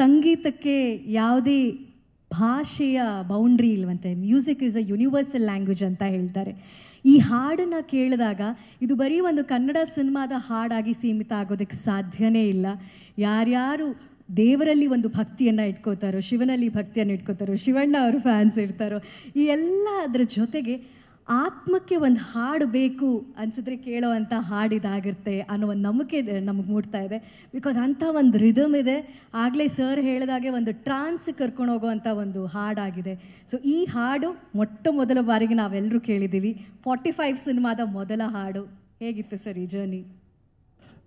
ಸಂಗೀತಕ್ಕೆ ಯಾವುದೇ ಭಾಷೆಯ ಬೌಂಡ್ರಿ ಇಲ್ವಂತೆ. Music is a universal language ಅಂತ ಹೇಳ್ತಾರೆ. ಈ ಹಾಡನ್ನು ಕೇಳಿದಾಗ ಇದು ಬರೀ ಒಂದು ಕನ್ನಡ ಸಿನಿಮಾದ ಹಾಡಾಗಿ ಸೀಮಿತ ಆಗೋದಕ್ಕೆ ಸಾಧ್ಯನೇ ಇಲ್ಲ. ಯಾರ್ಯಾರು ದೇವರಲ್ಲಿ ಒಂದು ಭಕ್ತಿಯನ್ನು ಇಟ್ಕೋತಾರೋ, ಶಿವನಲ್ಲಿ ಭಕ್ತಿಯನ್ನು ಇಟ್ಕೋತಾರೋ, ಶಿವಣ್ಣ ಅವರು ಫ್ಯಾನ್ಸ್ ಇರ್ತಾರೋ, ಈ ಎಲ್ಲ ಅದರ ಜೊತೆಗೆ ಆತ್ಮಕ್ಕೆ ಒಂದು ಹಾಡು ಬೇಕು ಅನಿಸಿದ್ರೆ ಕೇಳೋ ಅಂಥ ಹಾಡಿದಾಗಿರುತ್ತೆ ಅನ್ನೋ ಒಂದು ನಂಬಿಕೆ ನಮಗೆ ಮೂಡ್ತಾ ಇದೆ. ಬಿಕಾಸ್ ಅಂಥ ಒಂದು ರಿದಮ್ ಇದೆ. ಆಗಲೇ ಸರ್ ಹೇಳಿದಾಗೆ ಒಂದು ಟ್ರಾನ್ಸ್ ಕರ್ಕೊಂಡು ಹೋಗೋವಂಥ ಒಂದು ಹಾಡಾಗಿದೆ ಸೊ ಈ ಹಾಡು ಮೊಟ್ಟ ಮೊದಲ ಬಾರಿಗೆ ನಾವೆಲ್ಲರೂ ಕೇಳಿದ್ದೀವಿ ಫಾರ್ಟಿ ಫೈವ್ ಸಿನಿಮಾದ ಮೊದಲ ಹಾಡು. ಹೇಗಿತ್ತು ಸರ್ ಈ ಜರ್ನಿ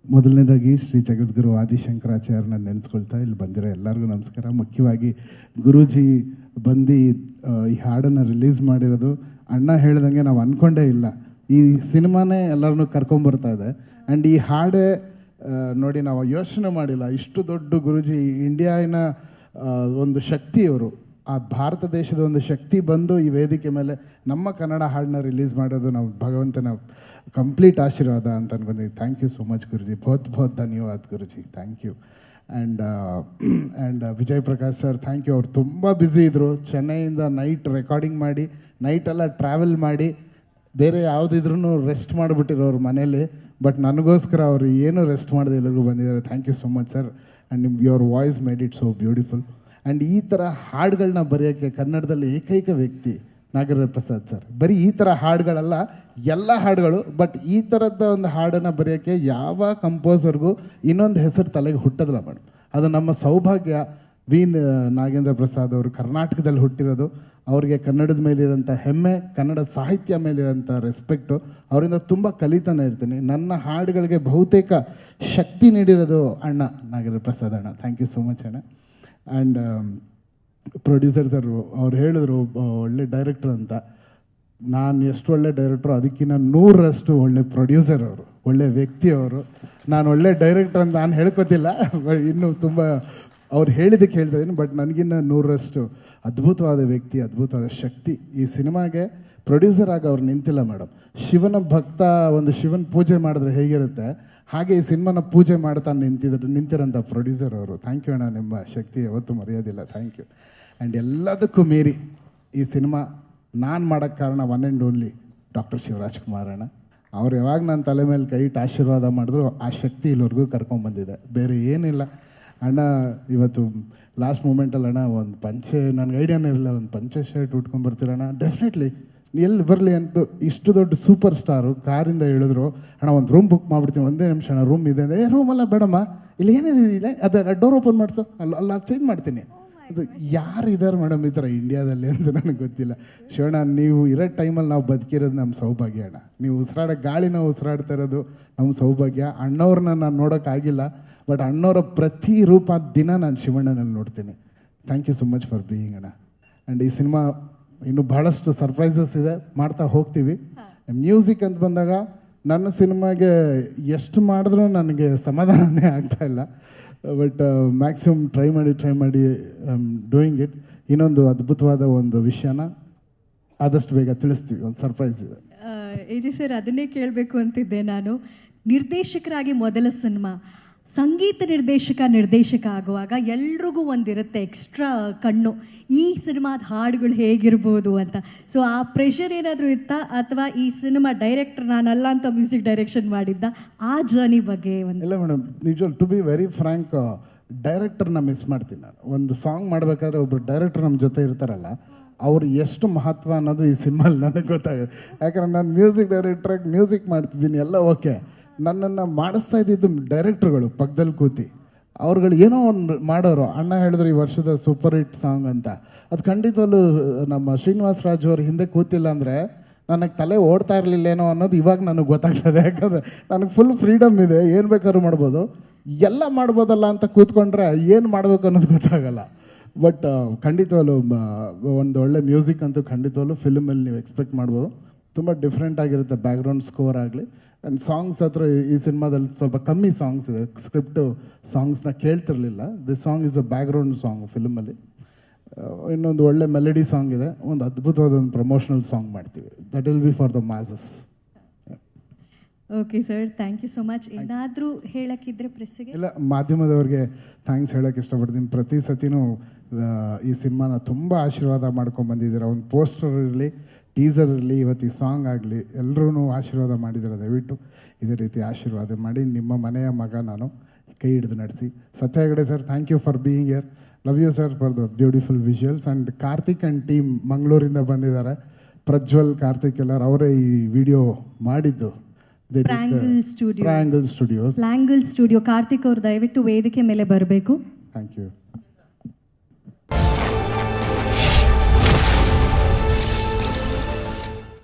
ಮೊದಲನೇದಾಗಿ ಶ್ರೀ ಜಗದ್ಗುರು ಆದಿಶಂಕರಾಚಾರ್ಯನ ನೆನೆಸ್ಕೊಳ್ತಾ ಇಲ್ಲಿ ಬಂದಿರೋ ಎಲ್ಲರಿಗೂ ನಮಸ್ಕಾರ. ಮುಖ್ಯವಾಗಿ ಗುರೂಜಿ ಬಂದು ಈ ಹಾಡನ್ನು ರಿಲೀಸ್ ಮಾಡಿರೋದು ಅಣ್ಣ ಹೇಳ್ದಂಗೆ ನಾವು ಅಂದ್ಕೊಂಡೇ ಇಲ್ಲ. ಈ ಸಿನಿಮಾನೇ ಎಲ್ಲರನ್ನೂ ಕರ್ಕೊಂಬರ್ತಾ ಇದೆ. ಆ್ಯಂಡ್ ಈ ಹಾಡೇ ನೋಡಿ ನಾವು ಯೋಚನೆ ಮಾಡಿಲ್ಲ. ಇಷ್ಟು ದೊಡ್ಡ ಗುರುಜಿ, ಇಂಡಿಯಾನ ಒಂದು ಶಕ್ತಿ ಅವರು ಆ ಭಾರತ ದೇಶದ ಒಂದು ಶಕ್ತಿ ಬಂದು ಈ ವೇದಿಕೆ ಮೇಲೆ ನಮ್ಮ ಕನ್ನಡ ಹಾಡನ್ನ ರಿಲೀಸ್ ಮಾಡೋದು ನಾವು ಭಗವಂತನ ಕಂಪ್ಲೀಟ್ ಆಶೀರ್ವಾದ ಅಂತ ಅನ್ಕೊಂಡಿದ್ದೀವಿ thank you so much Guruji. ಬಹುತ್ ಬಹುತ್ ಧನ್ಯವಾದ, Guruji. Thank you and and Vijay Prakash sir thank you ಅವ್ರು ತುಂಬ ಬ್ಯುಸಿ ಇದ್ದರು ಚೆನ್ನೈಯಿಂದ ನೈಟ್ ರೆಕಾರ್ಡಿಂಗ್ ಮಾಡಿ ನೈಟೆಲ್ಲ ಟ್ರಾವೆಲ್ ಮಾಡಿ, ಬೇರೆ ಯಾವುದಿದ್ರೂ ರೆಸ್ಟ್ ಮಾಡಿಬಿಟ್ಟಿರೋರು ಮನೇಲಿ. ಬಟ್ ನನಗೋಸ್ಕರ ಅವರು ಏನು ರೆಸ್ಟ್ ಮಾಡದೆ ಎಲ್ಲರಿಗೂ ಬಂದಿದ್ದಾರೆ. Thank you so much sir and ನಿಮ್ಗೆ your voice made it so beautiful and ಈ ಥರ ಹಾಡುಗಳನ್ನ ಬರೆಯೋಕ್ಕೆ ಕನ್ನಡದಲ್ಲಿ ಏಕೈಕ ವ್ಯಕ್ತಿ ನಾಗರ ಪ್ರಸಾದ್ ಸರ್ ಬರೀ ಈ ಥರ ಹಾಡುಗಳಲ್ಲ ಎಲ್ಲ ಹಾಡುಗಳು ಬಟ್ ಈ ಥರದ ಒಂದು ಹಾಡನ್ನು ಬರೆಯೋಕ್ಕೆ ಯಾವ ಕಂಪೋಸರ್ಗೂ ಇನ್ನೊಂದು ಹೆಸರು ತಲೆಗೆ ಹುಟ್ಟೋದಿಲ್ಲ ಮೇಡಮ್ ಅದು ನಮ್ಮ ಸೌಭಾಗ್ಯ ವಿ ನಾಗೇಂದ್ರ ಪ್ರಸಾದ್ ಅವರು ಕರ್ನಾಟಕದಲ್ಲಿ ಹುಟ್ಟಿರೋದು. ಅವರಿಗೆ ಕನ್ನಡದ ಮೇಲಿರೋಂಥ ಹೆಮ್ಮೆ, ಕನ್ನಡ ಸಾಹಿತ್ಯ ಮೇಲಿರೋಂಥ ರೆಸ್ಪೆಕ್ಟು ಅವರಿಂದ ತುಂಬ ಕಲಿತಾನೆ ಇರ್ತೀನಿ. ನನ್ನ ಹಾಡುಗಳಿಗೆ ಬಹುತೇಕ ಶಕ್ತಿ ನೀಡಿರೋದು ಅಣ್ಣ ನಾಗೇಂದ್ರ ಪ್ರಸಾದ್ ಅಣ್ಣ. ಥ್ಯಾಂಕ್ ಯು ಸೋ ಮಚ್ ಅಣ್ಣ. ಆ್ಯಂಡ್ ಪ್ರೊಡ್ಯೂಸರ್ ಸರ್ ಅವ್ರು ಹೇಳಿದ್ರು ಒಳ್ಳೆ ಡೈರೆಕ್ಟರ್ ಅಂತ. ನಾನು ಎಷ್ಟು ಒಳ್ಳೆ ಡೈರೆಕ್ಟ್ರು ಅದಕ್ಕಿಂತ ನೂರರಷ್ಟು ಒಳ್ಳೆ ಪ್ರೊಡ್ಯೂಸರ್ ಅವರು, ಒಳ್ಳೆ ವ್ಯಕ್ತಿ ಅವರು. ನಾನು ಒಳ್ಳೆ ಡೈರೆಕ್ಟರ್ ಅಂತ ನಾನು ಹೇಳ್ಕೊತಿಲ್ಲ ಇನ್ನೂ ತುಂಬ ಅವ್ರು ಹೇಳಿದ್ದಕ್ಕೆ ಹೇಳ್ತಾ ಇದ್ದೀನಿ ಬಟ್ ನನಗಿನ್ನ ನೂರರಷ್ಟು ಅದ್ಭುತವಾದ ವ್ಯಕ್ತಿ, ಅದ್ಭುತವಾದ ಶಕ್ತಿ ಈ ಸಿನಿಮಾಗೆ ಪ್ರೊಡ್ಯೂಸರ್ ಆಗಿ ಅವ್ರು ನಿಂತಿಲ್ಲ ಮೇಡಮ್ ಶಿವನ ಭಕ್ತ, ಒಂದು ಶಿವನ ಪೂಜೆ ಮಾಡಿದ್ರೆ ಹೇಗಿರುತ್ತೆ, ಹಾಗೆ ಈ ಸಿನಿಮಾನ ಪೂಜೆ ಮಾಡ್ತಾ ನಿಂತಿದ್ರು, ನಿಂತಿರೋಂಥ ಪ್ರೊಡ್ಯೂಸರ್ ಅವರು. ಥ್ಯಾಂಕ್ ಯು ಅಣ್ಣ, ನಿಮ್ಮ ಶಕ್ತಿ ಯಾವತ್ತೂ ಮರೆಯೋದಿಲ್ಲ. ಥ್ಯಾಂಕ್ ಯು ಆ್ಯಂಡ್ ಎಲ್ಲದಕ್ಕೂ ಮೀರಿ ಈ ಸಿನಿಮಾ ನಾನು ಮಾಡೋಕ್ಕೆ ಕಾರಣ one and only doctor Shivaraj ಅಣ್ಣ. ಅವ್ರು ಯಾವಾಗ ನನ್ನ ತಲೆ ಮೇಲೆ ಕೈ ಇಟ್ಟು ಆಶೀರ್ವಾದ ಮಾಡಿದ್ರು, ಆ ಶಕ್ತಿ ಇಲ್ಲಿವರೆಗೂ ಕರ್ಕೊಂಡ್ಬಂದಿದೆ ಬೇರೆ ಏನಿಲ್ಲ. ಅಣ್ಣ, ಇವತ್ತು ಲಾಸ್ಟ್ ಮೂಮೆಂಟಲ್ಲಿ ಅಣ್ಣ ಒಂದು ಪಂಚೆ, ನನಗೆ ಐಡಿಯಾನೇ ಇರಲಿಲ್ಲ. ಒಂದು ಪಂಚೆ ಶರ್ಟ್ ಉಟ್ಕೊಂಡು ಬರ್ತೀರಣ್ಣ ಡೆಫಿನೆಟ್ಲಿ ಎಲ್ಲಿ ಬರಲಿ ಅಂತ ಇಷ್ಟು ದೊಡ್ಡ ಸೂಪರ್ ಸ್ಟಾರು ಕಾರಿಂದ ಹೇಳಿದ್ರು, ಅಣ್ಣ, ಒಂದು ರೂಮ್ ಬುಕ್ ಮಾಡ್ಬಿಡ್ತೀನಿ. ಒಂದೇ ನಿಮಿಷ ಅಣ್ಣ ರೂಮ್ ಇದೆ. ಅಂದರೆ ಏ ರೂಮಲ್ಲ ಬೇಡಮ್ಮ. ಇಲ್ಲಿ ಏನಿದೆ, ಇಲ್ಲ? ಅದೇ ಡೋರ್ ಓಪನ್ ಮಾಡಿಸು. ಅಲ್ಲಿ ಅಲ್ಲಿ ಚೇಂಜ್ ಮಾಡ್ತೀನಿ. ಅದು ಯಾರು ಇದ್ದಾರೆ ಮೇಡಮ್ ಈ ಥರ ಇಂಡಿಯಾದಲ್ಲಿ ಅಂತ ನನಗೆ ಗೊತ್ತಿಲ್ಲ. ಶಿವಣ್ಣ ನೀವು ಇರೋ ಟೈಮಲ್ಲಿ ನಾವು ಬದುಕಿರೋದು ನಮ್ಮ ಸೌಭಾಗ್ಯ ಅಣ್ಣ. ನೀವು ಉಸಿರಾಡೋ ಗಾಳಿನ ಉಸಿರಾಡ್ತಾ ಇರೋದು ನಮ್ಮ ಸೌಭಾಗ್ಯ. ಅಣ್ಣವ್ರನ್ನ ನಾನು ನೋಡೋಕ್ಕಾಗಿಲ್ಲ ಬಟ್ ಅಣ್ಣವರ ಪ್ರತಿ ರೂಪ ದಿನ ನಾನು ಶಿವಣ್ಣನಲ್ಲಿ ನೋಡ್ತೀನಿ. Thank you so much for being ಅಣ್ಣ. ಆ್ಯಂಡ್ ಈ ಸಿನಿಮಾ ಇನ್ನು ಬಹಳಷ್ಟು ಸರ್ಪ್ರೈಸಸ್ ಇದೆ ಮಾಡ್ತಾ ಹೋಗ್ತೀವಿ. ಮ್ಯೂಸಿಕ್ ಅಂತ ಬಂದಾಗ ನನ್ನ ಸಿನಿಮಾಗೆ ಎಷ್ಟು ಮಾಡಿದ್ರೂ ನನಗೆ ಸಮಾಧಾನನೇ ಆಗ್ತಾ ಇಲ್ಲ. ಬಟ್ ಮ್ಯಾಕ್ಸಿಮಮ್ ಟ್ರೈ ಮಾಡಿ ಟ್ರೈ ಮಾಡಿ ಡೂಯಿಂಗ್ ಇಟ್ ಇನ್ನೊಂದು ಅದ್ಭುತವಾದ ಒಂದು ವಿಷಯನ ಆದಷ್ಟು ಬೇಗ ತಿಳಿಸ್ತೀವಿ, ಒಂದು ಸರ್ಪ್ರೈಸ್ ಇದೆ. ಎ ಸರ್, ಅದನ್ನೇ ಕೇಳಬೇಕು ಅಂತಿದ್ದೆ ನಾನು. ನಿರ್ದೇಶಕರಾಗಿ ಮೊದಲ ಸಿನಿಮಾ. ಸಂಗೀತ ನಿರ್ದೇಶಕ ನಿರ್ದೇಶಕ ಆಗುವಾಗ ಎಲ್ರಿಗೂ ಒಂದಿರುತ್ತೆ ಎಕ್ಸ್ಟ್ರಾ ಕಣ್ಣು. ಈ ಸಿನಿಮಾದ ಹಾಡುಗಳು ಹೇಗಿರ್ಬೋದು ಅಂತ. ಸೊ ಆ ಪ್ರೆಷರ್ ಏನಾದರೂ ಇತ್ತಾ? ಅಥವಾ ಈ ಸಿನಿಮಾ ಡೈರೆಕ್ಟರ್ ನಾನಲ್ಲ ಅಂತ ಮ್ಯೂಸಿಕ್ ಡೈರೆಕ್ಷನ್ ಮಾಡಿದ್ದ? ಆ ಜರ್ನಿ ಬಗ್ಗೆ ಒಂದು ಇಲ್ಲ ಮೇಡಮ್ ನಿಜವಲ್ ಟು ಬಿ ವೆರಿ ಫ್ರ್ಯಾಂಕ್ ಡೈರೆಕ್ಟರ್ನ ಮಿಸ್ ಮಾಡ್ತೀನಿ ನಾನು. ಒಂದು ಸಾಂಗ್ ಮಾಡಬೇಕಾದ್ರೆ ಒಬ್ಬರು ಡೈರೆಕ್ಟರ್ ನಮ್ಮ ಜೊತೆ ಇರ್ತಾರಲ್ಲ, ಅವ್ರು ಎಷ್ಟು ಮಹತ್ವ ಅನ್ನೋದು ಈ ಸಿನಿಮಲ್ಲಿ ನನಗೆ ಗೊತ್ತಾಗುತ್ತೆ. ಯಾಕಂದ್ರೆ ನಾನು ಮ್ಯೂಸಿಕ್ ಡೈರೆಕ್ಟ್ರಾಗಿ ಮ್ಯೂಸಿಕ್ ಮಾಡ್ತಿದ್ದೀನಿ, ಎಲ್ಲ ಓಕೆ ನನ್ನನ್ನು ಮಾಡಿಸ್ತಾ ಇದ್ದಿದ್ದು ಡೈರೆಕ್ಟ್ರುಗಳು ಪಕ್ಕದಲ್ಲಿ ಕೂತಿ. ಅವ್ರುಗಳು ಏನೋ ಒಂದು ಮಾಡೋರು. ಅಣ್ಣ ಹೇಳಿದ್ರು ಈ ವರ್ಷದ ಸೂಪರ್ ಹಿಟ್ ಸಾಂಗ್ ಅಂತ. ಅದು ಖಂಡಿತವಲ್ಲೂ ನಮ್ಮ ಶ್ರೀನಿವಾಸ್ ರಾಜು ಅವ್ರ ಹಿಂದೆ ಕೂತಿಲ್ಲ ಅಂದರೆ ನನಗೆ ತಲೆ ಓಡ್ತಾ ಇರಲಿಲ್ಲೇನೋ ಅನ್ನೋದು ಇವಾಗ ನನಗೆ ಗೊತ್ತಾಗ್ತದೆ. ಯಾಕಂದರೆ ನನಗೆ ಫುಲ್ ಫ್ರೀಡಮ್ ಇದೆ. ಏನು ಬೇಕಾದ್ರೂ ಮಾಡ್ಬೋದು. ಎಲ್ಲ ಮಾಡ್ಬೋದಲ್ಲ ಅಂತ ಕೂತ್ಕೊಂಡ್ರೆ ಏನು ಮಾಡಬೇಕು ಅನ್ನೋದು ಗೊತ್ತಾಗಲ್ಲ. ಬಟ್ ಖಂಡಿತವಲ್ಲೂ ಒಂದು ಒಳ್ಳೆ ಮ್ಯೂಸಿಕ್ ಅಂತೂ ಖಂಡಿತವಲ್ಲೂ ಫಿಲ್ಮಲ್ಲಿ ನೀವು ಎಕ್ಸ್ಪೆಕ್ಟ್ ಮಾಡ್ಬೋದು. ತುಂಬ ಡಿಫ್ರೆಂಟ್ ಆಗಿರುತ್ತೆ ಬ್ಯಾಕ್ಗ್ರೌಂಡ್ ಸ್ಕೋರ್ ಆಗಲಿ. ಆ್ಯಂಡ್ ಸಾಂಗ್ಸ್ ಹತ್ರ ಈ- ಸಿನಿಮಾದಲ್ಲಿ ಸ್ವಲ್ಪ ಕಮ್ಮಿ ಸಾಂಗ್ಸ್ ಇದೆ. ಸ್ಕ್ರಿಪ್ಟು ಸಾಂಗ್ಸ್ನ ಕೇಳ್ತಿರ್ಲಿಲ್ಲ. This song is a background song ಫಿಲ್ಮಲ್ಲಿ ಇನ್ನೊಂದು ಒಳ್ಳೆ ಮೆಲಡಿ ಸಾಂಗ್ ಇದೆ. ಒಂದು ಅದ್ಭುತವಾದ ಒಂದು ಪ್ರಮೋಷನಲ್ ಸಾಂಗ್ ಮಾಡ್ತೀವಿ. That will be for the masses okay sir thank you so much ಏನಾದರೂ ಹೇಳಕ್ಕಿದ್ರೆ ಪ್ರೆಸ್ಸಿಗೆ ಇಲ್ಲ ಮಾಧ್ಯಮದವ್ರಿಗೆ ಥ್ಯಾಂಕ್ಸ್ ಹೇಳೋಕ್ಕೆ ಇಷ್ಟಪಡ್ತೀನಿ. ಪ್ರತಿ ಸತಿನೂ ಆ, ಈ ಸಿನಿಮಾನ ತುಂಬ ಆಶೀರ್ವಾದ ಮಾಡ್ಕೊಂಡು ಬಂದಿದ್ದೀರ. ಒಂದು ಪೋಸ್ಟರ್ ಇರಲಿ. ಟೀಸರ್ ಇರಲಿ ಇವತ್ತು ಈ ಸಾಂಗ್ ಆಗಲಿ ಎಲ್ಲರೂ ಆಶೀರ್ವಾದ ಮಾಡಿದ್ದೀರ. ದಯವಿಟ್ಟು ಇದೇ ರೀತಿ ಆಶೀರ್ವಾದ ಮಾಡಿ ನಿಮ್ಮ ಮನೆಯ ಮಗ ನಾನು ಕೈ ಹಿಡಿದು ನಡೆಸಿ. Satya Hegde sir thank you for being here love you sir for the beautiful visuals and Karthik and team ಮಂಗಳೂರಿಂದ ಬಂದಿದ್ದಾರೆ. ಪ್ರಜ್ವಲ್ ಕಾರ್ತಿಕ್ ಎಲ್ಲರ ಅವರೇ ಈ ವಿಡಿಯೋ ಮಾಡಿದ್ದು. ಸ್ಟುಡಿಯೋ ಕಾರ್ತಿಕ್ ಅವರು ದಯವಿಟ್ಟು ವೇದಿಕೆ ಮೇಲೆ ಬರಬೇಕು. Thank you